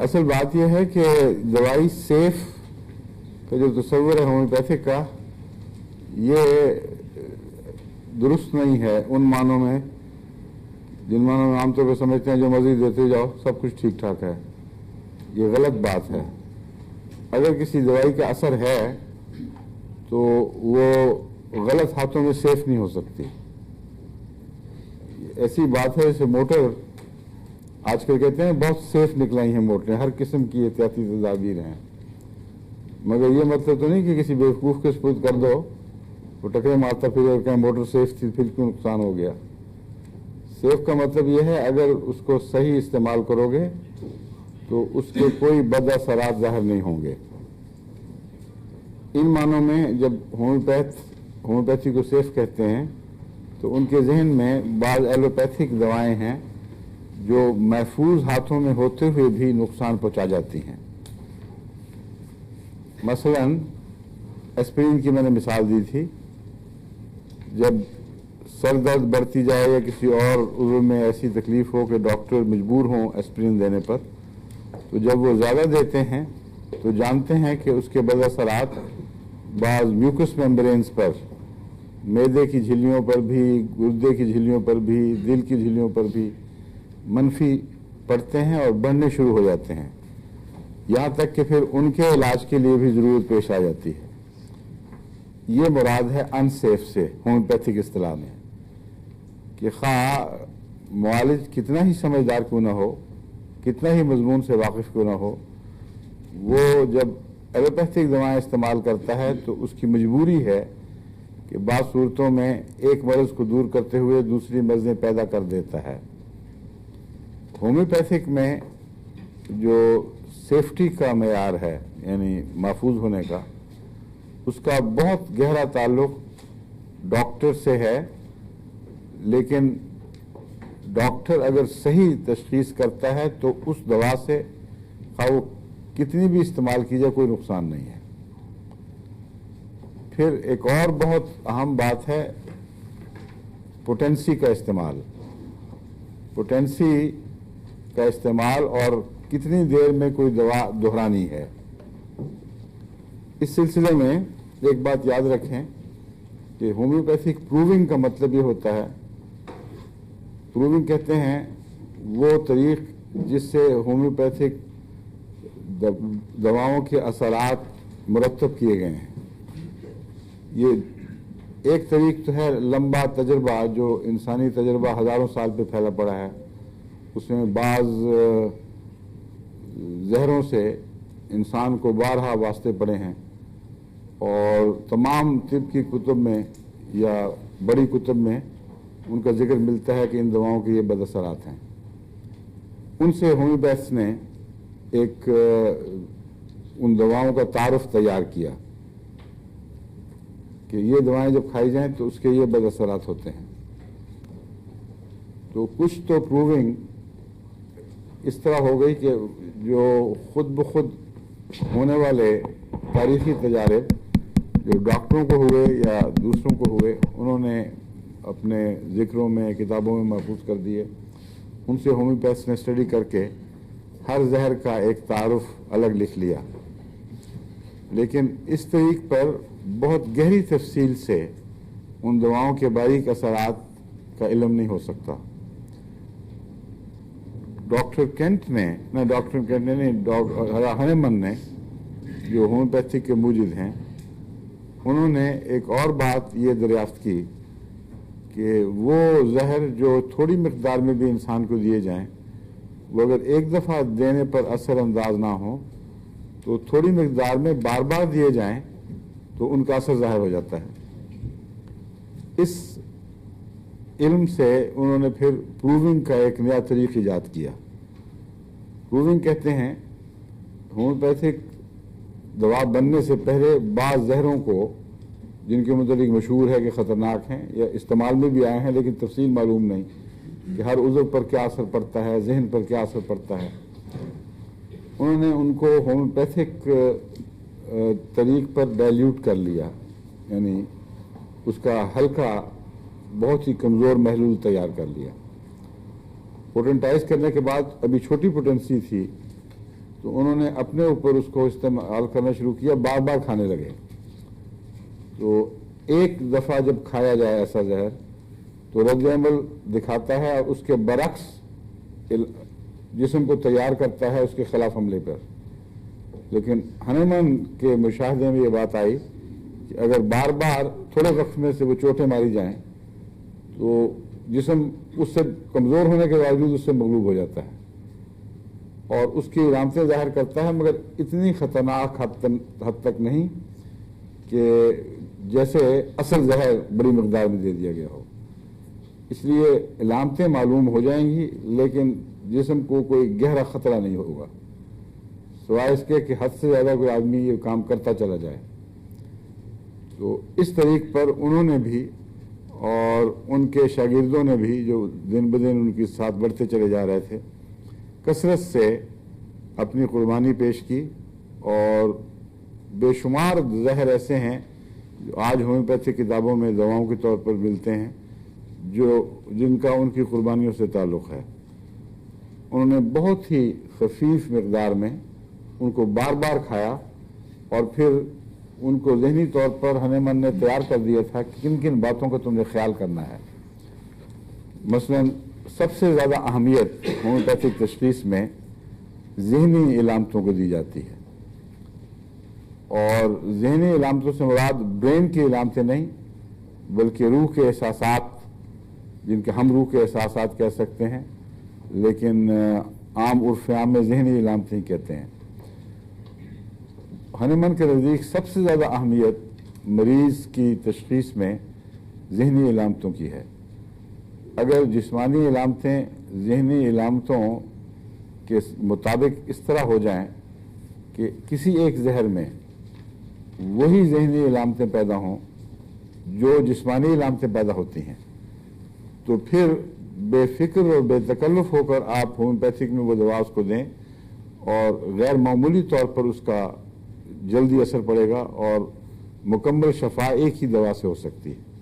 असल बात यह है कि दवाई सेफ़ का जो तस्वर है होम्योपैथिक का, ये दुरुस्त नहीं है उन मानों में, जिन मानों में आमतौर पर समझते हैं, जो मर्ज़ी देते जाओ, सब कुछ ठीक ठाक है। ये गलत बात है। अगर किसी दवाई का असर है तो वो गलत हाथों में सेफ़ नहीं हो सकती। ऐसी बात है, जैसे मोटर आजकल कहते हैं, बहुत सेफ़ निकलाई हैं मोटरें, हर किस्म की एहतियाती तदाबीर हैं। मगर ये मतलब तो नहीं कि किसी बेवकूफ़ के सपुत कर दो, वो टकरे मारता फिर और कहें मोटर सेफ़ थी, फिर क्यों नुकसान हो गया? सेफ़ का मतलब ये है, अगर उसको सही इस्तेमाल करोगे तो उसके कोई बद असरात ज़ाहिर नहीं होंगे। इन मानों में जब होम्योपैथ, होम्योपैथी को सेफ़ कहते हैं तो उनके जहन में बाद एलोपैथिक दवाएँ हैं जो महफूज हाथों में होते हुए भी नुकसान पहुँचा जाती हैं। मसलन एस्पिरिन की मैंने मिसाल दी थी। जब सर दर्द बढ़ती जाए या किसी और उम्र में ऐसी तकलीफ़ हो कि डॉक्टर मजबूर हों एस्पिरिन देने पर तो जब वो ज़्यादा देते हैं तो जानते हैं कि उसके बदअसरात बाज़ म्यूकस मेम्ब्रेन्स पर, मैदे की झिल्लियों पर भी, गुर्दे की झिल्लियों पर भी, दिल की झिल्लियों पर भी मनफी पड़ते हैं और बढ़ने शुरू हो जाते हैं। यहाँ तक कि फिर उनके इलाज के लिए भी ज़रूरत पेश आ जाती है। ये मुराद है अनसेफ से होम्योपैथिक असलाह में। कि खा मालिज कितना ही समझदार क्यों ना हो, कितना ही मजमून से वाकिफ क्यों ना हो, वो जब एलोपैथिक दवाएँ इस्तेमाल करता है तो उसकी मजबूरी है कि बाद सूरतों में एक मर्ज को दूर करते हुए दूसरी मर्जें पैदा कर देता है। होम्योपैथिक में जो सेफ्टी का मैार है, यानी महफूज होने का, उसका बहुत गहरा ताल्लुक डॉक्टर से है, लेकिन डॉक्टर अगर सही तशखीस करता है तो उस दवा से खा वो कितनी भी इस्तेमाल की जाए कोई नुकसान नहीं है। फिर एक और बहुत अहम बात है, पोटेंसी का इस्तेमाल। पोटेंसी का इस्तेमाल और कितनी देर में कोई दवा दोहरानी है। इस सिलसिले में एक बात याद रखें कि होम्योपैथिक प्रूविंग का मतलब ये होता है। प्रूविंग कहते हैं वो तरीक जिससे होम्योपैथिक दवाओं के असरात मरतब किए गए हैं। ये एक तरीक तो है लंबा तजर्बा जो इंसानी तजर्बा हज़ारों साल पे फैला पड़ा है। उसमें बाज़ जहरों से इंसान को बारहा वास्ते पड़े हैं। और तमाम तिब की कुतुब में या बड़ी कुतुब में उनका ज़िक्र मिलता है कि इन दवाओं के ये बदअसरात हैं। उनसे होम्योपैथ्स ने एक उन दवाओं का तारफ तैयार किया कि ये दवाएँ जब खाई जाएँ तो उसके ये बदअसरात होते हैं। तो कुछ तो प्रूविंग इस तरह हो गई कि जो खुद ब खुद होने वाले तारीखी तजारब जो डॉक्टरों को हुए या दूसरों को हुए, उन्होंने अपने ज़िक्रों में, किताबों में महफूज कर दिए। उनसे होम्योपैथ ने स्टडी करके हर जहर का एक तारफ़ अलग लिख लिया। लेकिन इस तरीक पर बहुत गहरी तफसील से उन दवाओं के बारीक असरात का इलम नहीं हो सकता। डॉक्टर केंट ने, न डॉक्टर केंट ने नहीं डॉक्टर हनेमन ने, जो होम्योपैथिक के मूजिद हैं, उन्होंने एक और बात ये दरियाफ्त की कि वो जहर जो थोड़ी मकदार में भी इंसान को दिए जाएँ, वो अगर एक दफ़ा देने पर असरअंदाज ना हो तो थोड़ी मकदार में बार बार दिए जाएँ तो उनका असर ज़ाहिर हो जाता है। इस इल्म से उन्होंने फिर प्रूविंग का एक नया तरीक ईजाद किया। प्रूविंग कहते हैं होम्योपैथिक दवा बनने से पहले बाज़ जहरों को, जिनके मतलब मशहूर है कि ख़तरनाक हैं, या इस्तेमाल में भी आए हैं, लेकिन तफसील मालूम नहीं कि हर उज़र पर क्या असर पड़ता है, जहन पर क्या असर पड़ता है। उन्होंने उनको होम्योपैथिक तरीक पर डाइल्यूट कर लिया, यानी उसका हल्का, बहुत ही कमज़ोर महलूल तैयार कर लिया। पोटेंटाइज करने के बाद अभी छोटी पोटेंसी थी तो उन्होंने अपने ऊपर उसको इस्तेमाल करना शुरू किया बार बार खाने लगे। तो एक दफ़ा जब खाया जाए ऐसा जहर तो रद्द अमल दिखाता है और उसके बरक्स जिसम को तैयार करता है, उसके खिलाफ हमले पर। लेकिन हनुमान के मुशाहदे में ये बात आई कि अगर बार बार थोड़े वक्त में से वो चोटें मारी जाएँ तो जिसम उससे कमज़ोर होने के बावजूद उससे मगलूब हो जाता है। और उसकी रामतें ज़ाहिर करता है, मगर इतनी ख़तरनाक हद तक नहीं कि जैसे असल जहर बड़ी मकदार में दे दिया गया हो। इसलिए इलामतें मालूम हो जाएँगी, लेकिन जिसम को कोई गहरा ख़तरा नहीं होगा। सिवाय इसके कि हद से ज़्यादा कोई आदमी ये काम करता चला जाए। तो इस तरीक पर उन्होंने भी और उनके शागिर्दों ने भी जो दिन ब दिन उनके साथ बढ़ते चले जा रहे थे, कसरत से अपनी कुर्बानी पेश की और बेशुमार जहर ऐसे हैं, जो आज होम्योपैथी किताबों में दवाओं के तौर पर मिलते हैं, जो, जिनका उनकी कुर्बानियों से ताल्लुक़ है। उन्होंने बहुत ही खफीफ मकदार में उनको बार बार खाया और फिर उनको जहनी तौर पर हनेमन ने तैयार कर दिया था कि किन किन बातों का तुमने ख्याल करना है। मसलन, सबसे ज़्यादा अहमियत होम्योपैथिक तशखीस में जहनी इलामतों को दी जाती है। और जहनी इलामतों से मुराद ब्रेन की इलामतें नहीं, बल्कि रूह के एहसास जिनके हम रूह के एहसास कह सकते हैं, लेकिन आम उर्फ़ आम में जहनी इलामतें कहते हैं। हनुमान के नज़दीक सबसे ज़्यादा अहमियत मरीज़ की तशखीस में जहनी इलामतों की है। अगर जिसमानी इलामतें जहनी इलामतों के मुताबिक इस तरह हो जाएँ कि किसी एक जहर में वही जहनी इलामतें पैदा हों जो जिसमानी इलामतें पैदा होती हैं तो फिर बेफिक्र और बेतकल्लुफ़ होकर आप होम्योपैथिक में वो दवा उसको दें और गैर मामूली तौर पर उसका जल्दी असर पड़ेगा और मुकम्मल शफा एक ही दवा से हो सकती है।